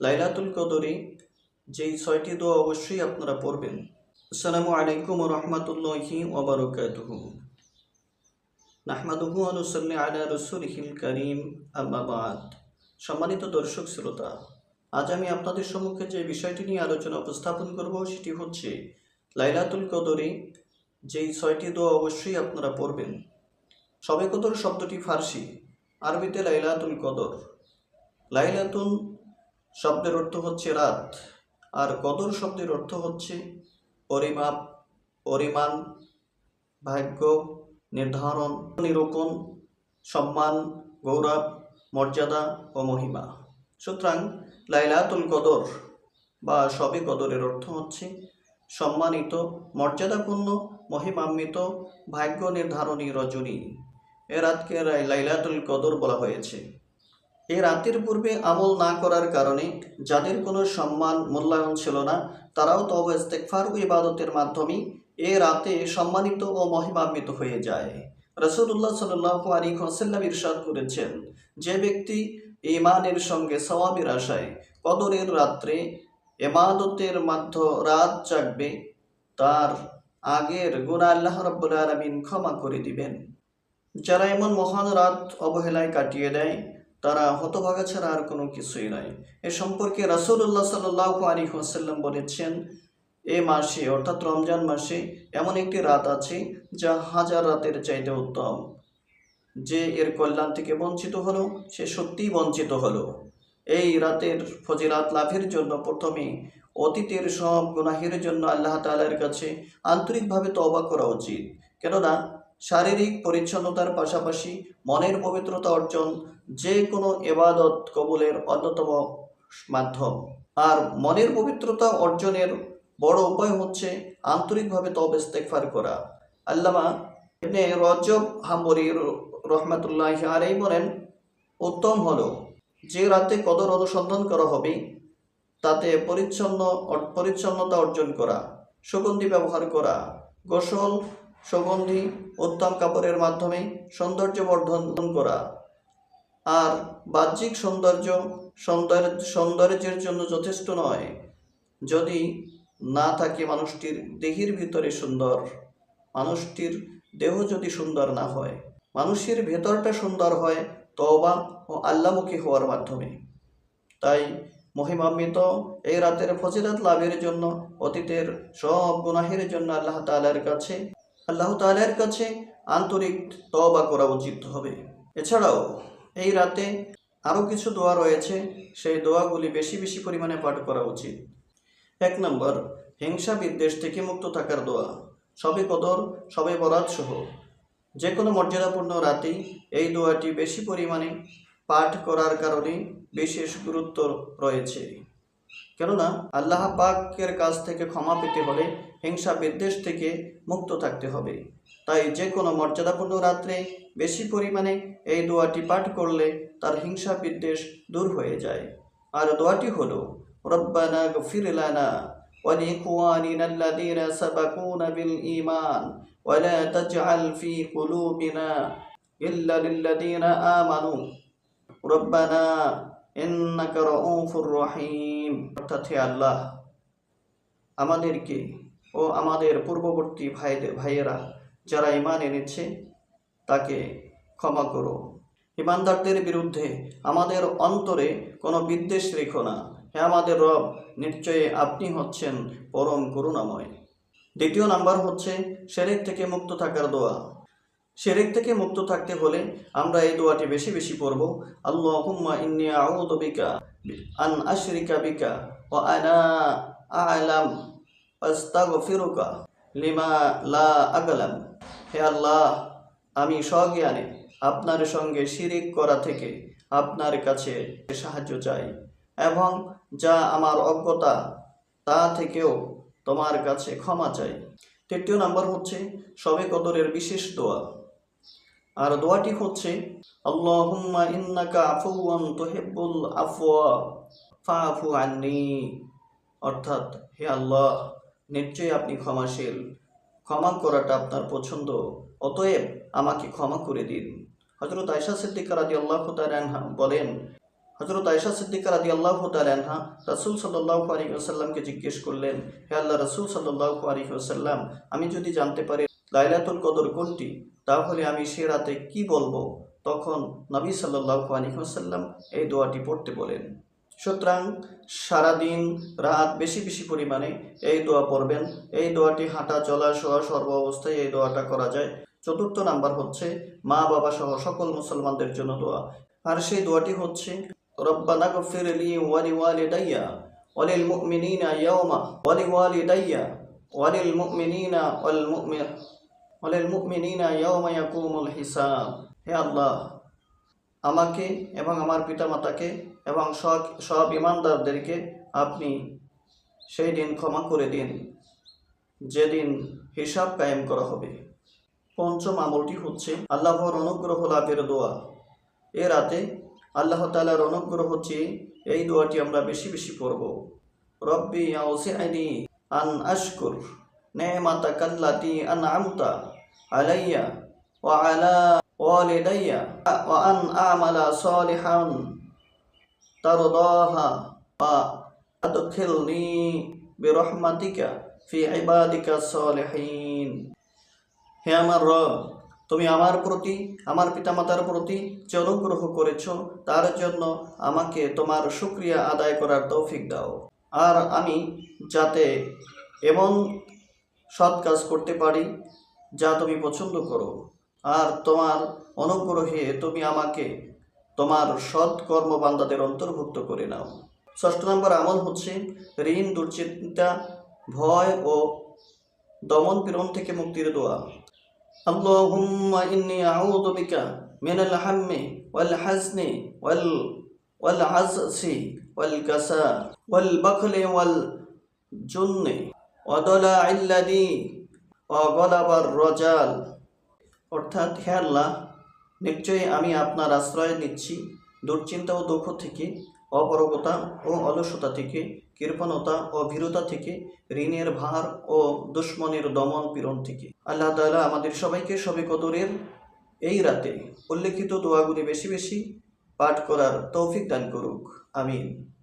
লাইলাতুল কদরে, যেই ছয়টি দোয়া অবশ্যই আপনারা পড়বেন। আসসালামু আলাইকুম রহমতুল্লাহি ওবরকাতুহু নাহমাদুহু আনুসাল্লি আলা রসুলহিল করিম আম্মাবাদ সম্মানিত দর্শক শ্রোতা, আজ আমি আপনাদের সম্মুখে যে বিষয়টি নিয়ে আলোচনা উপস্থাপন করব সেটি হচ্ছে লাইলাতুল কদরে, যেই ছয়টি দোয়া অবশ্যই আপনারা পড়বেন। সবে কদর শব্দটি ফার্সি, আরবিতে লাইলাতুল কদর। লাইলাতুন শব্দের অর্থ হচ্ছে রাত। আর কদর শব্দের অর্থ হচ্ছে পরিমাপ, পরিমাণ, ভাগ্য, নির্ধারণ, নিরূপণ, সম্মান, গৌরব, মর্যাদা ও মহিমা। সুতরাং লাইলাতুল কদর বা সবে কদরের অর্থ হচ্ছে সম্মানিত, মর্যাদাপূর্ণ, মহিমান্বিত, ভাগ্য নির্ধারণী রজনী। এ রাতকে লাইলাতুল কদর বলা হয়েছে। এই রাতের পূর্বে আমল না করার কারণে যাদের কোনো সম্মান মূল্যায়ন ছিল না, তারাও তবে ইস্তেকফার ও ইবাদতের মাধ্যমে এ রাতে সম্মানিত ও মহিমান্বিত হয়ে যায়। রসুল্লাহ সাল্লাহ আলী হোসাল্লাম ইরশাদ করেছেন, যে ব্যক্তি ইমানের সঙ্গে সওয়াবের আশায় কদরের রাত্রে এমাদতের মাধ্য রাত জাগবে, তার আগের গুণা আল্লাহ রব্বুল আলমিন ক্ষমা করে দিবেন। যারা এমন মহান রাত অবহেলায় কাটিয়ে দেয় তারা হতভাগা ছাড়া আর কোনো কিছুই নয় এ সম্পর্কে রাসুল্লাহ সাল্লাহ আলী বলেছেন, এ মাসে, অর্থাৎ রমজান মাসে, এমন একটি রাত আছে যা হাজার রাতের চাইতে উত্তম। যে এর কল্যাণ থেকে বঞ্চিত হলো, সে সত্যিই বঞ্চিত হলো। এই রাতের ফজিরাত লাভের জন্য প্রথমে অতীতের সব গুনাহের জন্য আল্লাহ তাআলার কাছে আন্তরিকভাবে তওবা করা উচিত। কেননা শারীরিক পরিচ্ছন্নতার পাশাপাশি মনের পবিত্রতা অর্জন যে কোনো এবাদত কবুলের অন্যতম মাধ্যম। আর মনের পবিত্রতা অর্জনের বড় উপায় হচ্ছে আন্তরিকভাবে তবে ইস্তেগফার করা। আল্লামা এমনি রজব হাম্বরি রহমাতুল্লাহ আলাই বলেন, উত্তম হলো যে রাতে কদর অনুসন্ধান করা হবে, তাতে পরিচ্ছন্ন পরিচ্ছন্নতা অর্জন করা, সুগন্ধি ব্যবহার করা, গোসল সুগন্ধি, উত্তম কাপড়ের মাধ্যমে সৌন্দর্য বর্ধন করা। আর বাহ্যিক সৌন্দর্য সৌন্দর্য সৌন্দর্যের জন্য যথেষ্ট নয়। যদি না থাকে মানুষটির দেহের ভিতরে সুন্দর, মানুষটির দেহ যদি সুন্দর না হয়, মানুষের ভেতরটা সুন্দর হয় তবা ও আল্লামুখী হওয়ার মাধ্যমে। তাই মহিমান্বিত এই রাতের ফজিলত লাভের জন্য অতীতের সব গুনাহের জন্য আল্লাহ তাআলার কাছে আল্লাহ তাআলার কাছে আন্তরিক তওবা করা উচিত হবে। এছাড়াও, এই রাতে আরও কিছু দোয়া রয়েছে, সেই দোয়াগুলি বেশি বেশি পরিমাণে পাঠ করা উচিত। এক নম্বর, হিংসা বিদ্বেষ থেকে মুক্ত থাকার দোয়া। সবে কদর, সবে বরাত সহ যে কোনো মর্যাদাপূর্ণ রাতেই এই দোয়াটি বেশি পরিমাণে পাঠ করার কারণে বিশেষ গুরুত্ব রয়েছে। কেননা আল্লাহ পাকের কাছ থেকে ক্ষমা পেতে হলে হিংসা বিদ্বেষ থেকে মুক্ত থাকতে হবে তাই যে কোনো মর্যাদাপূর্ণ রাত্রে বেশি পরিমাণে এই দোয়াটি পাঠ করলে তার হিংসা বিদ্বেষ দূর হয়ে যায় আর দোয়াটি হলো রব্বানা গফির লানা ولإخواننا الذين سبقونا بالإيمان ولا تجعل في قلوبنا إلا للذين آمنوا রব্বানা ইন্নাকা রাউফুর আল্লাহ, আমাদেরকে ও আমাদের পূর্ববর্তী ভাইদের ভাইয়েরা যারা ইমান এনেছে, তাকে ক্ষমা করো। ইমানদারদের বিরুদ্ধে আমাদের অন্তরে কোনো বিদ্বেষ রেখো না। হে আমাদের রব, নিশ্চয়ই আপনি হচ্ছেন পরম করুণাময়। দ্বিতীয় নাম্বার হচ্ছে শেরেক থেকে মুক্ত থাকার দোয়া। শেরেক থেকে মুক্ত থাকতে হলে আমরা এই দোয়াটি বেশি বেশি পড়ব। আল্লাহুম্মা ইন্নী আউযু বিকা আন আশরিকা বিকা ওয়া আনা আ'লাম আস্তাগফিরুকা লিমা লা আগলাম। হে আল্লাহ, আমি স্বজ্ঞানে আপনার সঙ্গে শিরিক করা থেকে আপনার কাছে সাহায্য চাই এবং যা আমার অজ্ঞতা, তা থেকেও তোমার কাছে ক্ষমা চাই। তৃতীয় নাম্বার হচ্ছে সবে কদরের বিশেষ দোয়া। আর দোয়াটি হচ্ছে ফাফু অর্থাৎ, হে আল্লাহ, নিশ্চয়ই আপনি ক্ষমাশীল। ক্ষমা করাটা আপনার পছন্দ। অতএব আমাকে ক্ষমা করে দিন। হজরত আয়সা সিদ্দিকা রাজি আল্লাহ বলেন হজরত আয়সা সিদ্দিকা রাদি আল্লাহ তালানহা রাসুল সাল্লাহ আলী আসাল্লামকে জিজ্ঞেস করলেন, হে আল্লাহ, রাসুল সাল্লাহ আলী আসাল্লাম আমি যদি জানতে পারি লাইলাতুল কদর কোনটি? তাহলে আমি সে রাতে কি বলব? তখন নবী সাল্লাহ আলী এই দোয়াটি পড়তে বলেন। সুতরাং সারাদিন, রাত বেশি বেশি পরিমাণে এই দোয়া পড়বেন। এই দোয়াটি হাঁটা, চলা, শোয়া, সর্ব অবস্থায় এই দোয়াটা করা যায়। চতুর্থ নাম্বার হচ্ছে মা বাবা সহ সকল মুসলমানদের জন্য দোয়া। আর সেই দোয়াটি হচ্ছে, রব্বানা গফির লি ওয়ালি ওয়ালিদাইয়া ওয়ালিল মুমিনিনা ইয়াওমা ওয়ালি ওয়ালিদাইয়া ওয়ালিল মুমিনিনা ওয়াল মুমিন হিসাব। হে আল্লাহ, আমাকে এবং আমার পিতামাতাকে এবং সব সব ইমানদারদেরকে আপনি সেই দিন ক্ষমা করে দিন, যেদিন হিসাব কায়েম করা হবে। পঞ্চম আমলটি হচ্ছে আল্লাহর অনুগ্রহ লাভের দোয়া। এ রাতে আল্লাহ তালার অনুগ্রহ হচ্ছে এই দোয়াটি আমরা বেশি বেশি পড়ব। রব্বি আউসিআইনি আন আশকুর নেমাতা কাল্লাতি আন আমতা আলাইয়া ওয়া আলা ওয়ালিদাইয়া ওয়া আন আমালা সালিহান তারদাহা ওয়া আদখিলনি বিরহমাতিকা ফি ইবাদিকা সালিহিন। হে আমার রব, তুমি আমার প্রতি, আমার পিতামাতার প্রতি যে অনুগ্রহ করেছ, তার জন্য আমাকে তোমার শুক্রিয়া আদায় করার তৌফিক দাও। আর আমি যাতে এমন সৎ কাজ করতে পারি যা তুমি পছন্দ করো। আর তোমার অনুগ্রহে তুমি আমাকে তোমার সৎ কর্মবান্দাদের অন্তর্ভুক্ত করে নাও। ষষ্ঠ নম্বর আমল হচ্ছে ঋণ দুর্চিন্তা ভয় ও দমন পীড়ন থেকে মুক্তির দোয়া। আল্লাহুম্মা ইন্নি আউযু বিকা মিনাল হাম্মি ওয়াল হাজনি ওয়াল ওয়াল আজসি ওয়াল কাসা ওয়াল বখলি ওয়াল জুন্নি। ওয়া দালাইল্লাদি অগলাবার রজাল। অর্থাৎ, হে নিশ্চয়ই আমি আপনার আশ্রয় নিচ্ছি দুশ্চিন্তা ও দুঃখ থেকে অপরগতা ও অলসতা থেকে, কৃপণতা ও ভীরতা থেকে, ঋণের ভার ও দুশ্মনের দমন পীড়ন থেকে। আল্লাহ তালা আমাদের সবাইকে সবে কদরের এই রাতে উল্লেখিত দোয়াগুলি বেশি বেশি পাঠ করার তৌফিক দান করুক। আমিন।